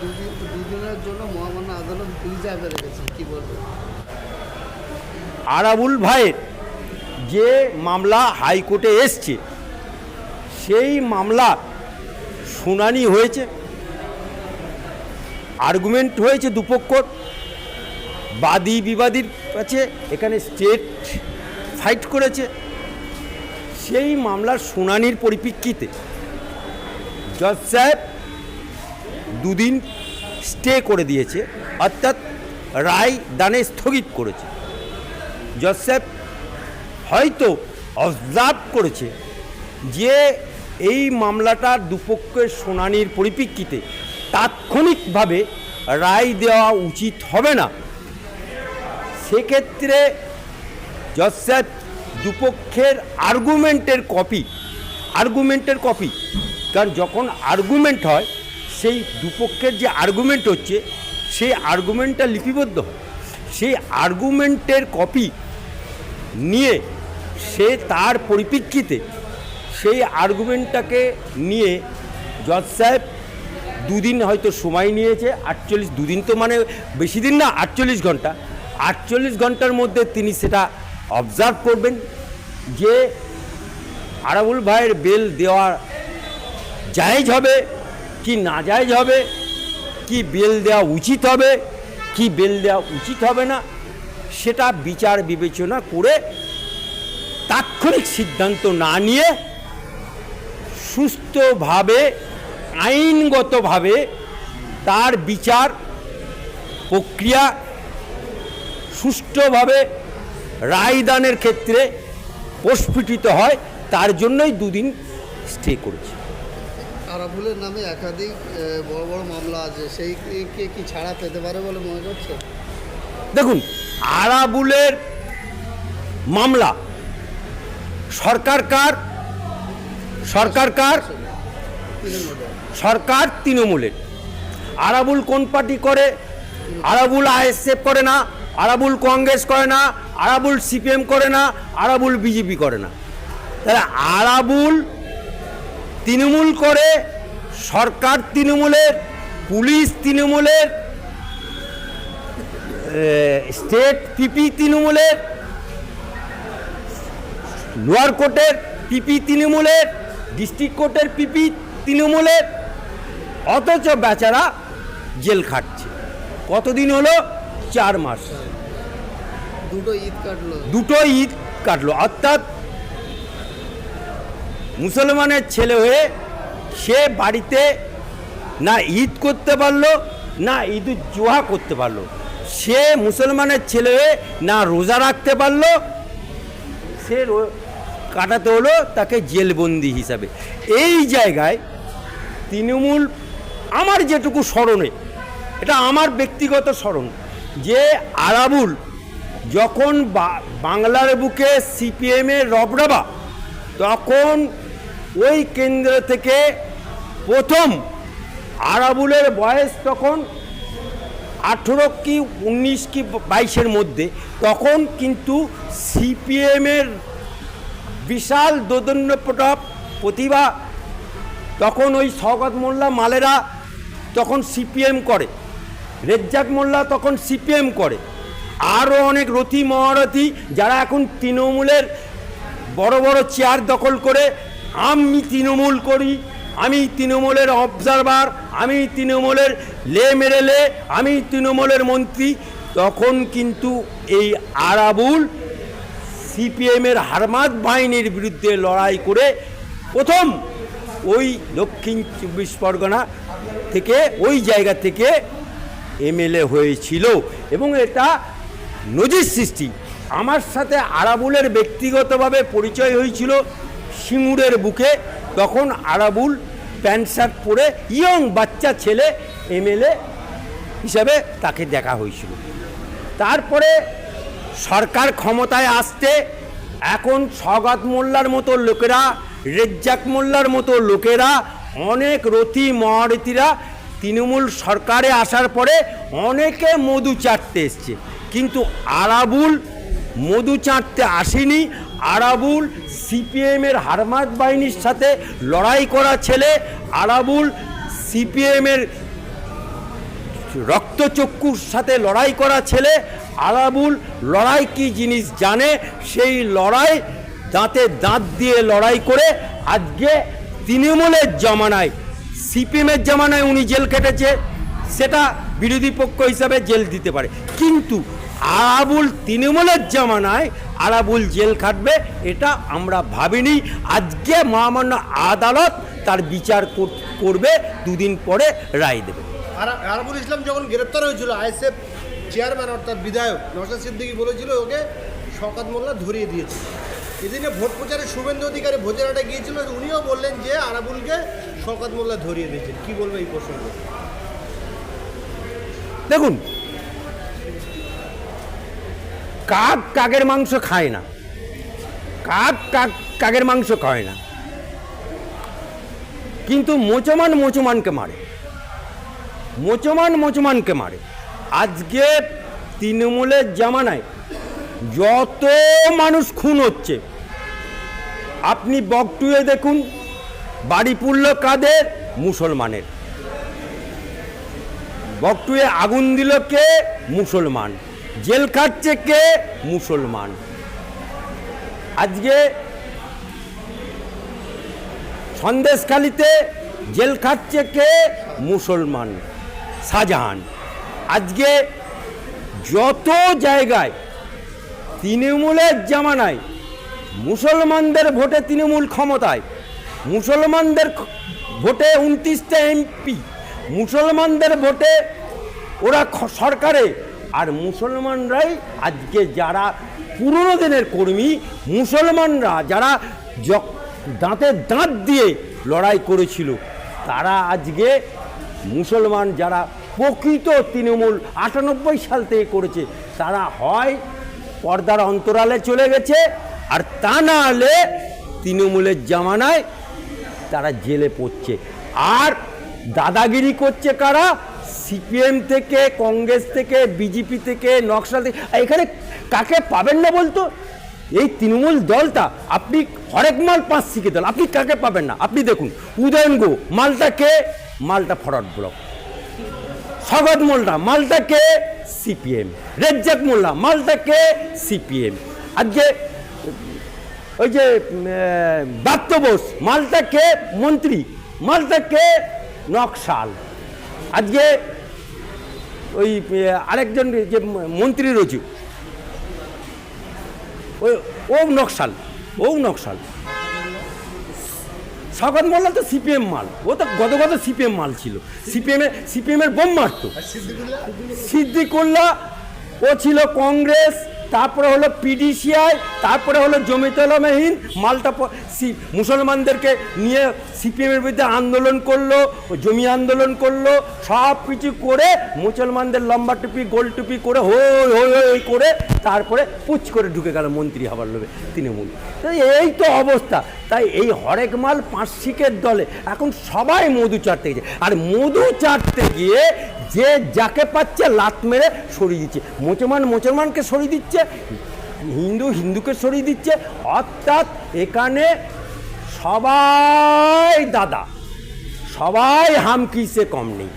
দুদিনের জন্য মহামান্য আদালত রিজার্ভে বলবেন আরাবুল ভাইয়ের যে মামলা হাইকোর্টে এসছে, সেই মামলা শুনানি হয়েছে। আর্গুমেন্ট হয়েছে দুপক্ষর বাদী বিবাদীর কাছে এখানে স্টেট ফাইট করেছে। সেই মামলার শুনানির পরিপ্রেক্ষিতে জজ সাহেব দুদিন স্টে করে দিয়েছে, অর্থাৎ রায় দানে স্থগিত করেছে। জজ সাহেব হয়তো অবজার্ভ করেছে যে এই মামলাটার দুপক্ষের শুনানির পরিপ্রেক্ষিতে তাৎক্ষণিকভাবে রায় দেওয়া উচিত হবে না। সেক্ষেত্রে জজ সাহেব দুপক্ষের আর্গুমেন্টের কপি আর্গুমেন্টের কপি কারণ যখন আর্গুমেন্ট হয় সেই দুপক্ষের যে আর্গুমেন্ট হচ্ছে, সেই আর্গুমেন্টটা লিপিবদ্ধ। হয় সেই আর্গুমেন্টের কপি নিয়ে সে তার পরিপ্রেক্ষিতে সেই আর্গুমেন্টটাকে নিয়ে জজ সাহেব দুদিন হয়তো সময় নিয়েছে, আটচল্লিশ, দুদিন তো মানে বেশি দিন না, আটচল্লিশ ঘণ্টা। আটচল্লিশ ঘণ্টার মধ্যে তিনি সেটা অবজার্ভ করবেন যে আরাবুল ভাইয়ের বেল দেওয়া জায়েজ হবে কি নাজায়জ হবে? কি বেল দেওয়া উচিত হবে? কি বেল দেওয়া উচিত হবে না? সেটা বিচার বিবেচনা করে তাৎক্ষণিক সিদ্ধান্ত না নিয়ে সুস্থভাবে, আইনগতভাবে তার বিচার প্রক্রিয়া সুষ্ঠুভাবে রায়দানের ক্ষেত্রে প্রস্ফুটিত হয়, তার জন্যই দুদিন স্টে করেছে। আরাবুলের নামে একাধিক বড় বড় মামলা আছে। সেই কে কি ছাড়া পেতে পারে বলে মনে করছে? দেখুন আরাবুলের মামলা সরকার কার? সরকার কার? সরকার তৃণমূলের। আরাবুল কোন পার্টি করে? আরাবুল আইএসএফ করে না, আরাবুল কংগ্রেস করে না, আরাবুল সিপিএম করে না, আরাবুল বিজেপি করে না। তাহলে আরাবুল তৃণমূল করে সরকার তৃণমূলের পুলিশ তৃণমূলের স্টেট পিপি তৃণমূলের লোয়ার কোর্টের পিপি তৃণমূলের ডিস্ট্রিক্ট কোর্টের পিপি তৃণমূলের অথচ বেচারা জেল খাটছে। কতদিন হলো? চার মাস। দুটো ঈদ কাটলো। দুটো ঈদ কাটলো। অর্থাৎ মুসলমানের ছেলে হয়ে সে বাড়িতে না ঈদ করতে পারল, না ঈদ জোহা করতে পারল। সে মুসলমানের ছেলে হয়ে না রোজা রাখতে পারল, সে কাটাতে হলো তাকে জেলবন্দি হিসাবে। এই জায়গায় তৃণমূল আমার যেটুকু স্মরণে, এটা আমার ব্যক্তিগত স্মরণ, যে আরাবুল যখন বাংলার বুকে সিপিএমের রবরাবা, তখন ওই কেন্দ্র থেকে প্রথম আরাবুলের বয়স তখন আঠেরো কি উনিশ কি বাইশের মধ্যে। তখন কিন্তু সিপিএমের বিশাল দোদন্যপ্রটপ প্রতিভা তখন ওই শওকত মোল্লা মালেরা তখন সিপিএম করে। রেজ্জাক মোল্লা তখন সিপিএম করে। আরও অনেক রথি মহারথী যারা এখন তৃণমূলের বড় বড় চেয়ার দখল করে আমি তৃণমূল করি, আমি তৃণমূলের অবজারভার আমি তৃণমূলের লে মেরেলে আমি তৃণমূলের মন্ত্রী, তখন কিন্তু এই আরাবুল সিপিএমের হারমাত বাহিনীর বিরুদ্ধে লড়াই করে প্রথম ওই দক্ষিণ চব্বিশ পরগনা থেকে, ওই জায়গা থেকে এমএলএ হয়েছিল। এবং এটা নজির সৃষ্টি। আমার সাথে আরাবুলের ব্যক্তিগতভাবে পরিচয় হয়েছিল। সিঙ্গুরের বুকে তখন আরাবুল প্যান্ট শার্ট পরে ইয়ং বাচ্চা ছেলে এমএলএ হিসাবে তাকে দেখা হয়েছিল। তারপরে সরকার ক্ষমতায় আসতে এখন সগাত মোল্লার মতো লোকেরা, রেজ্জাক মোল্লার মতো লোকেরা, অনেক রথি মহারথীরা তৃণমূল সরকারে আসার পরে অনেকে মধু চাটতে এসছে। কিন্তু আরাবুল মধু চাটতে আসেনি আরাবুল সিপিএমের হারমাত বাহিনীর সাথে লড়াই করা ছেলে আরাবুল সিপিএমের রক্তচক্ষুর সাথে লড়াই করা ছেলে আরাবুল লড়াই কি জিনিস জানে? সেই লড়াই দাঁতে দাঁত দিয়ে লড়াই করে আজকে তৃণমূলের জামানায়, সিপিএমের জামানায় উনি জেল কেটেছে সেটা বিরোধী পক্ষ হিসাবে জেল দিতে পারে। কিন্তু আরাবুল তৃণমূলের জামানায় আরাবুল জেল খাটবে এটা আমরা ভাবিনি। আজকে মহামান্য আদালত তার বিচার কর- করবে দুদিন পরে রায় দেবে। আর আরবুল ইসলাম যখন গ্রেপ্তার হয়েছিল আইএসএফ চেয়ারম্যান অর্থাৎ বিধায়ক নওশাদ সিদ্দিকি বলেছিল ওকে শওকাত মোল্লা ধরিয়ে দিয়েছে। এদিনে ভোট প্রচারে শুভেন্দু অধিকারী ভোজরাটে গিয়েছিল উনিও বললেন যে আরাবুলকে শওকাত মোল্লা ধরিয়ে দিয়েছেন। কি বলবে এই প্রসঙ্গে? দেখুন কাক কাকের মাংস খায় না। কাক কাক কাকের মাংস খায় না। কিন্তু মোচমান মোচমানকে মারে। মোচমান মোচমানকে মারে। আজকে তৃণমূলের জামানায় যত মানুষ খুন হচ্ছে, আপনি বকটুয়ে দেখুন বাড়ি পুরল কাদের মুসলমানের। বকটুয়ে আগুন দিল কে? মুসলমান। জেল খাটছে কে? মুসলমান। আজকে সন্দেশখালিতে জেল খাটছে কে? মুসলমান। শাহজাহান। আজকে যত জায়গায় তৃণমূলের জামানায় মুসলমানদের ভোটে তৃণমূল ক্ষমতায়, মুসলমানদের ভোটে উনত্রিশটা এমপি, মুসলমানদের ভোটে ওরা সরকারে আর মুসলমানরাই আজকে যারা পুরনো দিনের কর্মী, মুসলমানরা যারা দাঁতে দাঁত দিয়ে লড়াই করেছিল, তারা আজকে মুসলমান যারা প্রকৃত তৃণমূল আটানব্বই সাল থেকে করেছে, তারা হয় পর্দার অন্তরালে চলে গেছে, আর তা না হলে তৃণমূলের জামানায় তারা জেলে পড়ছে। আর দাদাগিরি করছে কারা? সিপিএম থেকে, কংগ্রেস থেকে, বিজেপি থেকে, নকশাল থেকে এখানে কাকে পাবেন না বলতো? এই তৃণমূল দলটা, আপনি হরেক মাল পাঁচ শিখে দল, আপনি কাকে পাবেন না? আপনি দেখুন, উদয়ন গো মালটাকে মালটা ফরওয়ার্ড ব্লক। স্বাগত মোল্লা মালটাকে সিপিএম। রেজ্জাক মোল্লা, মালটা কে? সিপিএম। আজকে ওই যে দত্ত বোস মালটাকে মন্ত্রী, মালটা কে? নকশাল। আজকে ওই আরেকজন যে মন্ত্রী রয়েছে, ওই ও নকশাল ও নকশাল। শওকত মোল্লা তো সিপিএম মাল, ও তো গত গত সিপিএম মাল ছিল। সিপিএমের সিপিএমের বোম মারতো। সিদ্দিকুল্লাহ, ও ছিল কংগ্রেস তারপরে হলো পিডিসিআই, তারপরে হলো জমিতলামহীন মালটা মুসলমানদেরকে নিয়ে সিপিএমের বিরুদ্ধে আন্দোলন করল, জমি আন্দোলন করল, সব কিছু করে মুসলমানদের লম্বা টুপি, গোল টুপি করে হই হই হই করে তারপরে পুচ করে ঢুকে গেল মন্ত্রী হবার লোভে, তৃণমূল। এই তো অবস্থা। তাই এই হরেক মাল পাঁচ শিখের দলে। এখন সবাই মধু চাটতে গেছে। আর মধু চাটতে গিয়ে যে যাকে পাচ্ছে লাত মেরে সরিয়ে দিচ্ছে। মুসলমান মুসলমানকে সরিয়ে দিচ্ছে, হিন্দু হিন্দুকে সরিয়ে দিচ্ছে। অর্থাৎ এখানে সবাই দাদা, সবাই হামকিসে কম নেই।